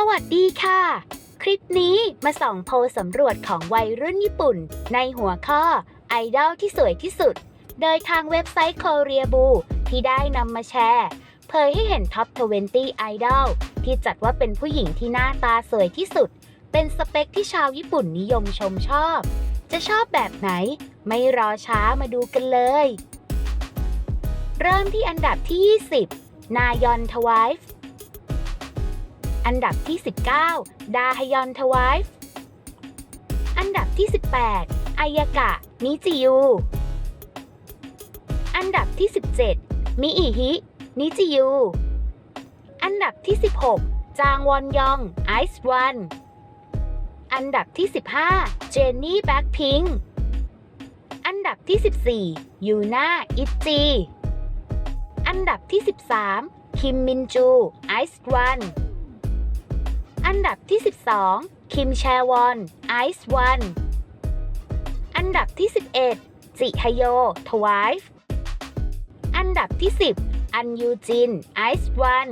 สวัสดีค่ะ คลิปนี้มาส่องโพลสำรวจของวัยรุ่นญี่ปุ่น ในหัวข้อไอดอลที่สวยที่สุด โดยทางเว็บไซต์ Korea b u ที่ได้นำมาแชร์ เผยให้เห็นท็อป 20ไอดอลที่จัดว่าเป็นผู้หญิงที่หน้าตาสวยที่สุด เป็นสเปคที่ชาวญี่ปุ่นนิยมชมชอบ จะชอบแบบไหน ไม่รอช้ามาดูกันเลย เริ่มที่อันดับที่ 20 นายอนทวายฟ์ อันดับที่ 19 ดาฮยอนทวายฟ์อันดับที่ 18 อายากะ นิจิยู อันดับที่ 17 มิอิฮิ นิจิยู อันดับที่ 16 จางวอนยอง ไอซ์วัน อันดับที่ 15 เจนนี่แบ็คพิงอันดับที่ 14 ยูน่าอิจี อันดับที่ 13 คิมมินจู ไอซ์วัน อันดับที่ 12 คิมแชวอนไอซ์วัน อันดับที่ 11 จิฮโยทวายฟ์อันดับที่ 10 อันยูจินไอซ์วัน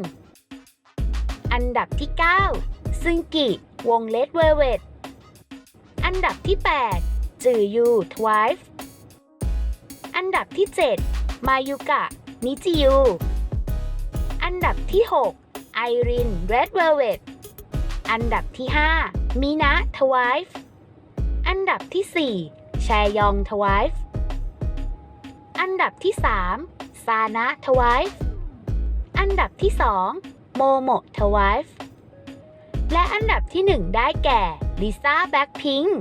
อันดับที่ 9 ซึงกิ วงเลดเวเวตอันดับที่ 8 จือยูทวายฟ์อันดับที่ 7 มายุกะ นิจิยู อันดับที่ 6 ไอรินเรดเวเวต อันดับที่ 5มินะทวายฟ์อันดับที่ 4 แชยองทวายฟ์อันดับที่ 3 ซานะทวายฟ์อันดับที่ 2 โมโมทวายฟ์และอันดับที่ 1 ได้แก่ลิซ่าแบ็คพิงค์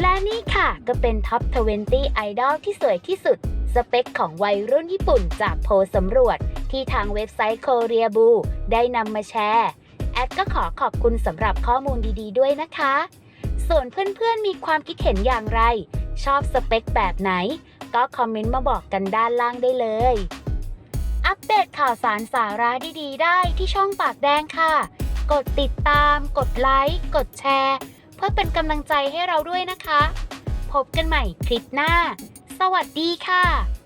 และนี่ค่ะก็เป็นท็อป 20 ไอดอลที่สวยที่สุด สเปคของวัยรุ่นญี่ปุ่นจากโพสำรวจที่ทางเว็บไซต์ Korea b u ได้นำมาแชร์ ดก็ขอขอบคุณสำหรับข้อมูลดีๆ ด้วยนะคะ ส่วนเพื่อนๆ มีความคิดเห็นอย่างไร ชอบสเปคแบบไหน ก็คอมเมนต์มาบอกกันด้านล่างได้เลย อัปเดตข่าวสารสาระดีๆ ได้ที่ช่องปากแดงค่ะ กดติดตาม กดไลค์ กดแชร์ เพื่อเป็นกำลังใจให้เราด้วยนะคะ พบกันใหม่คลิปหน้า สวัสดีค่ะ